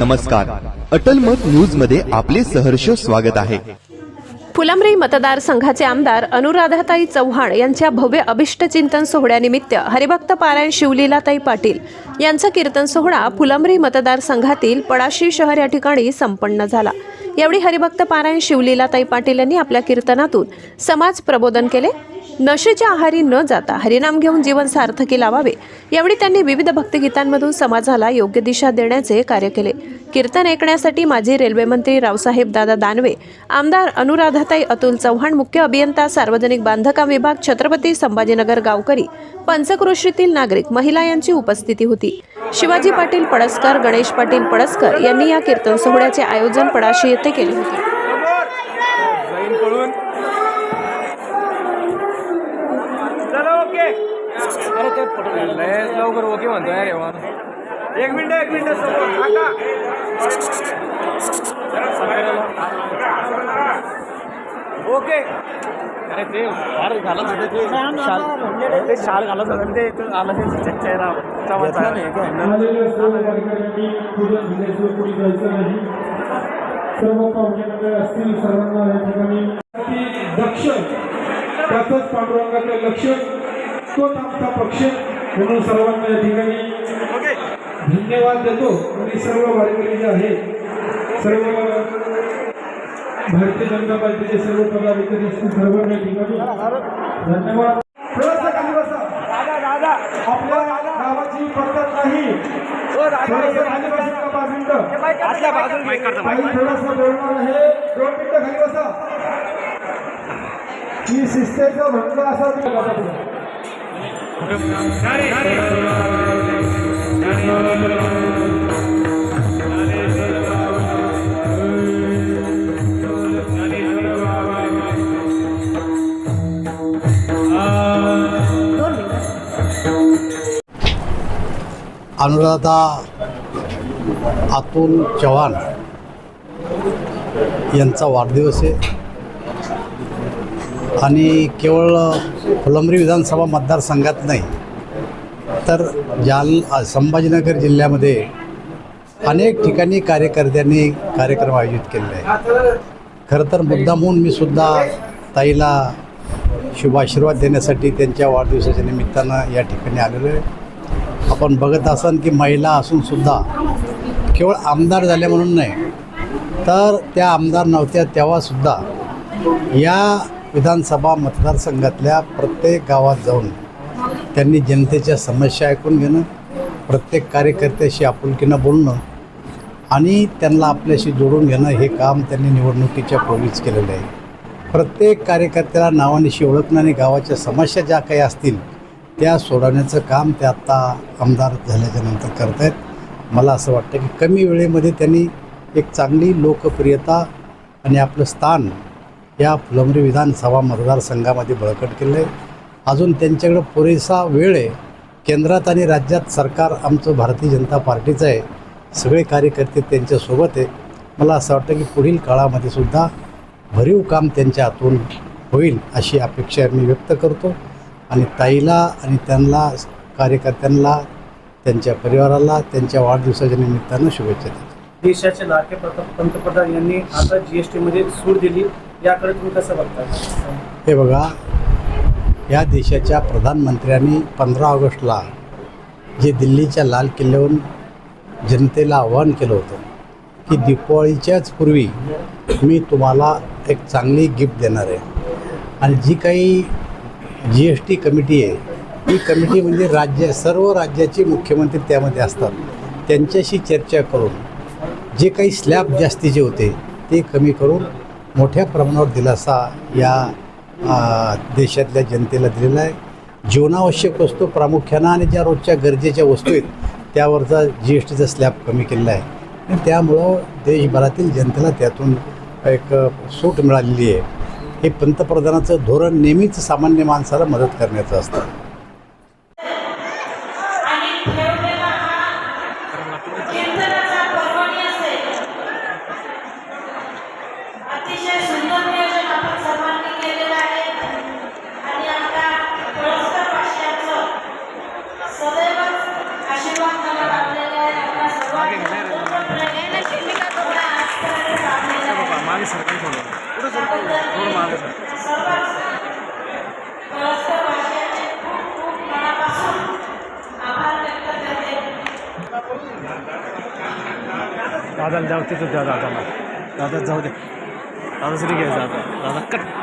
नमस्कार. अटल मत न्यूजमध्ये आपले सहर्ष स्वागत आहे. फुलंब्री मतदारसंघाचे आमदार अनुराधाताई चव्हाण यांच्या भव्य अभिष्ट चिंतन सोहळ्यानिमित्त हरिभक्त पारायण शिवलीलाताई पाटील यांचा कीर्तन सोहळा फुलंब्री मतदारसंघातील पडाशी शहर या ठिकाणी संपन्न झाला. यावेळी हरिभक्त पारायण शिवलीलाताई पाटील यांनी आपल्या कीर्तनातून समाज प्रबोधन केले. नशेच्या आहारी न जाता हरिनाम घेऊन जीवन सार्थकी लावावे. यावेळी त्यांनी विविध भक्तिगीतांमधून समाजाला योग्य दिशा देण्याचे कार्य केले. कीर्तन ऐकण्यासाठी माजी रेल्वेमंत्री रावसाहेब दादा दानवे आमदार अनुराधाताई अतुल चव्हाण मुख्य अभियंता सार्वजनिक बांधकाम विभाग छत्रपती संभाजीनगर गावकरी पंचक्रोशीतील नागरिक महिला यांची उपस्थिती होती. शिवाजी पाटील पडसकर गणेश पाटील पडसकर यांनी या कीर्तन सोहळ्याचे आयोजन पडाशी येथे केले होते. अरे ते फोटो लय लवकर ओके म्हणतो यार एवढा एक मिनिट एक मिनिट समोर काका ओके. अरे ते फार घालत होते ते शाल. ते शाल घालत होते ते इथं आलं ते चेहरा आलेल्या सर्व पाहुणे असतील सर्वांना या ठिकाणी दक्ष त्याचंच पांडुरंगाचं लक्ष. तोच आमचा पक्ष म्हणून सर्वांना या ठिकाणी धन्यवाद देतो. आणि सर्व वारकरी जे आहेत सर्व भारतीय जनता पार्टीचे सर्व पदाधिकारी असतील सर्वांना या ठिकाणी धन्यवाद. आपल्या गावाची पद्धत नाही. ओ दादा थोडंसं बोलणार आहे. दोन मिनिटं खाली बसा. ही शिस्तेचा भंग असा. अनुराधा अतुल चव्हाण यांचा वाढदिवस आहे. आणि केवळ फुलंब्री विधानसभा मतदारसंघात नाही तर जाल संभाजीनगर जिल्ह्यामध्ये अनेक ठिकाणी कार्यकर्त्यांनी कार्यक्रम आयोजित केलेले आहे खरं तर मुद्दामहून मी सुद्धा ताईला शुभाशीर्वाद देण्यासाठी त्यांच्या वाढदिवसाच्या निमित्तानं या ठिकाणी आलेलो आहे. आपण बघत असाल की महिला असूनसुद्धा केवळ आमदार झाल्या म्हणून नाही तर त्या आमदार नव्हत्या तेव्हासुद्धा या विधानसभा मतदारसंघातल्या प्रत्येक गावात जाऊन त्यांनी जनतेच्या समस्या ऐकून घेणं प्रत्येक कार्यकर्त्याशी आपुलकीनं बोलणं आणि त्यांना आपल्याशी जोडून घेणं हे काम त्यांनी निवडणुकीच्या पूर्वीच केलेलं आहे. प्रत्येक कार्यकर्त्याला नावानिशी ओळखणं आणि गावाच्या समस्या ज्या काही असतील त्या सोडवण्याचं काम ते आत्ता आमदार झाल्याच्यानंतर करत आहेत मला असं वाटतं की कमी वेळेमध्ये त्यांनी एक चांगली लोकप्रियता आणि आपलं स्थान या फुलंब्री विधानसभा मतदारसंघामध्ये बळकट केले. अजून त्यांच्याकडं पुरेसा वेळ आहे. केंद्रात आणि राज्यात सरकार आमचं भारतीय जनता पार्टीचं आहे. सगळे कार्यकर्ते त्यांच्यासोबत आहे. मला असं वाटतं की पुढील काळामध्ये सुद्धा भरीव काम त्यांच्या हातून होईल अशी अपेक्षा मी व्यक्त करतो. आणि ताईला आणि त्यांना कार्यकर्त्यांना त्यांच्या परिवाराला त्यांच्या वाढदिवसाच्या निमित्तानं शुभेच्छा देतो. देशाचे लाडके पंतप्रधान यांनी आता जी एस टीमध्ये सूट दिली. याकडे तुम्ही कसं बघता? हे बघा या देशाच्या प्रधानमंत्र्यांनी पंधरा ऑगस्टला जे दिल्लीच्या लाल किल्ल्यावरून जनतेला आव्हान केलं होतं की दीपावळीच्याच पूर्वी मी तुम्हाला एक चांगली गिफ्ट देणार आहे. आणि जी काही जी एस टी कमिटी आहे ही कमिटी म्हणजे राज्य सर्व राज्याचे मुख्यमंत्री त्यामध्ये असतात. त्यांच्याशी चर्चा करून जे काही स्लॅब जास्तीचे होते ते कमी करून मोठ्या प्रमाणावर दिलासा या देशातल्या जनतेला दिलेला आहे. जीवनावश्यक वस्तू प्रामुख्यानं आणि ज्या रोजच्या गरजेच्या वस्तू आहेत त्यावरचा जी एस टीचा स्लॅब कमी केलेला आहे. आणि त्यामुळं देशभरातील जनतेला त्यातून एक सूट मिळालेली आहे. हे पंतप्रधानाचं धोरण नेहमीच सामान्य माणसाला मदत करण्याचं असतं. मागे सरकारी सोडलं कुठं सरकारी थोडं मागे सर. दादाला जाऊ तिथं द्या दादाला दादा जाऊ दे. दादा श्री घ्यायचा दादा. दादा कट.